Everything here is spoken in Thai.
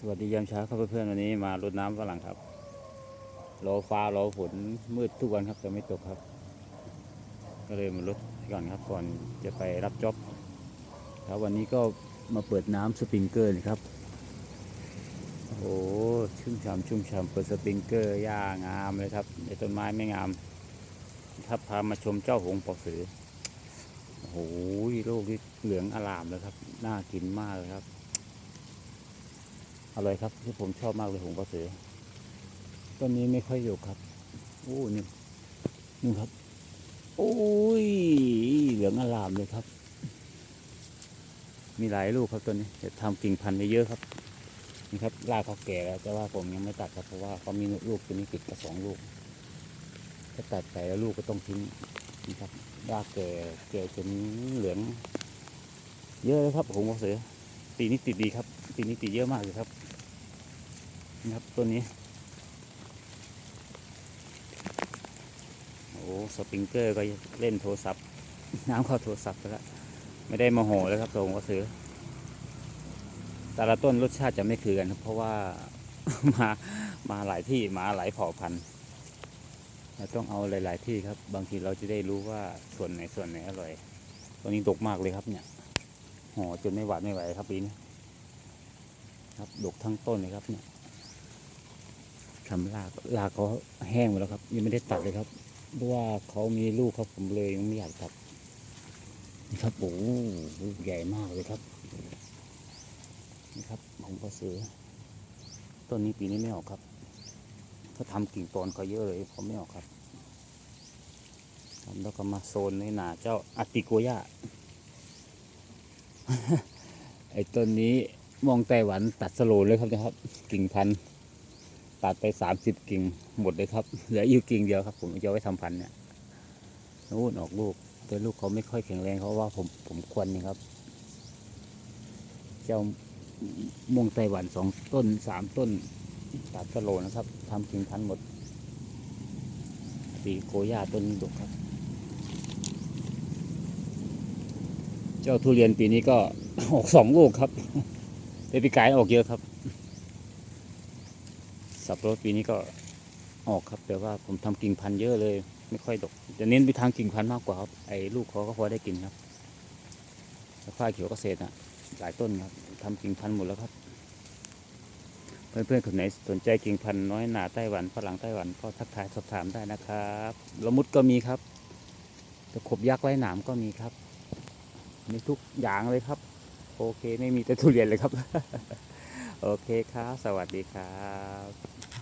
สวัสดียามเช้าครับเพื่อนๆวันนี้มารดน้ำฝรั่งครับรอฟ้ารอฝนมืดทุกวันครับจะไม่ตกครับ ก็เลยมารดก่อนครับก่อนจะไปรับจ็อบครับวันนี้ก็มาเปิดน้ำสปริงเกอร์ครับโอ้ชุ่มฉ่ำชุ่มฉ่ำเปิดสปริงเกอร์หญ้างามเลยครับในต้นไม้ไม่งามครับพามาชมเจ้าหงส์ปอกสือโอ้โหโลกที่เหลืองอลามเลยครับ น่ากินมากเลยครับ อร่อยครับ ที่ผมชอบมากเลยหงส์ปลาเสือต้นนี้ไม่ค่อยอยู่ครับโอ้นี่นี่ครับ โอ้ยเหลืองอลามเลยครับ มีหลายลูกครับต้นนี้จะทำกิ่งพันธุ์ไว้เยอะครับนี่ครับรากเขาแก่แล้วแต่ว่าผมยังไม่ตัดครับเพราะว่าเขามีลูกตัวนี้ติดกับสองลูก ถ้าตัดไปแล้วลูกก็ต้องทิ้งนี่ครับรากแก่แก่จนเหลือง เยอะเลยครับหงส์ปลาเสือปีนี้ติดดีครับปีนี้ติดเยอะมากเลยครับ นะครับตัวนี้ โอ้สปริงเกอร์ก็เล่นโทรศัพท์ น้ำเข้าโทรศัพท์ไปแล้วไม่ได้มาโหเลยครับตัวผมก็ซื้อแต่ละต้นรสชาติจะไม่คือกันครับเพราะว่ามามาหลายที่มาหลายเผ่าพันธุ์เราต้องเอาหลาย ๆ ที่ครับ บางทีเราจะได้รู้ว่าส่วนไหนส่วนไหนอร่อยตัวนี้ดกมากเลยครับเนี่ยห่อจนไม่หวาดไม่ไหวครับปีนี้ครับดกทั้งต้นเลยครับเนี่ย ทำรากรากเขาแห้งหมดแล้วครับ ยังไม่ได้ตัดเลยครับเพราะว่าเขามีลูกครับผมเลยยังไม่อยากตัดนี่ครับโอ้ลูกใหญ่มากเลยครับนี่ครับผมก็ซื้อต้นนี้ปีนี้ไม่ออกครับเขาทำกิ่งตอนเขาเยอะเลยเขาไม่ออกครับแล้วก็มาโซนในหนาเจ้าอาติโกย่าไอ้ต้นนี้มองไต้หวันตัดสโลว์เลยครับนะครับ กิ่งพันธุ์ ตัดไปสามสิบกิ่งหมดเลยครับ เหลืออยู่กิ่งเดียวครับ ผมจะเอาไว้ทำพันธุ์เนี่ยนู่นออกลูกแต่ลูกเขาไม่ค่อยแข็งแรงเพราะว่าผมผมควรนี่ครับ เจ้าม่วงไต้หวันสองต้นสามต้น ตัดกะโลนะครับทำกิ่งพันธุ์หมดปีโกย่าต้นนี้ดกครับ เจ้าทุเรียนปีนี้ก็ออกสองลูกครับแต่ปีกายออกเยอะครับ สับปะรดปีนี้ก็ออกครับแต่ว่าผมทำกิ่งพันธุ์เยอะเลย ไม่ค่อยดกจะเน้นไปทางกิ่งพันธุ์มากกว่าครับไอ้ลูกเขาก็พอได้กินครับแล้วฝ้ายเขียวเกษตรอะหลายต้นครับทำกิ่งพันธุ์หมดแล้วครับ เพื่อนๆคนไหนสนใจกิ่งพันธุ์น้อยหนาไต้หวันฝรั่งไต้หวันก็ทักทายสอบถามได้นะครับละมุดก็มีครับตะขบยักษ์ไร้หนามก็มีครับมีทุกอย่างเลยครับ โอเคไม่มีแต่ทุเรียนเลยครับ โอเคครับ สวัสดีครับ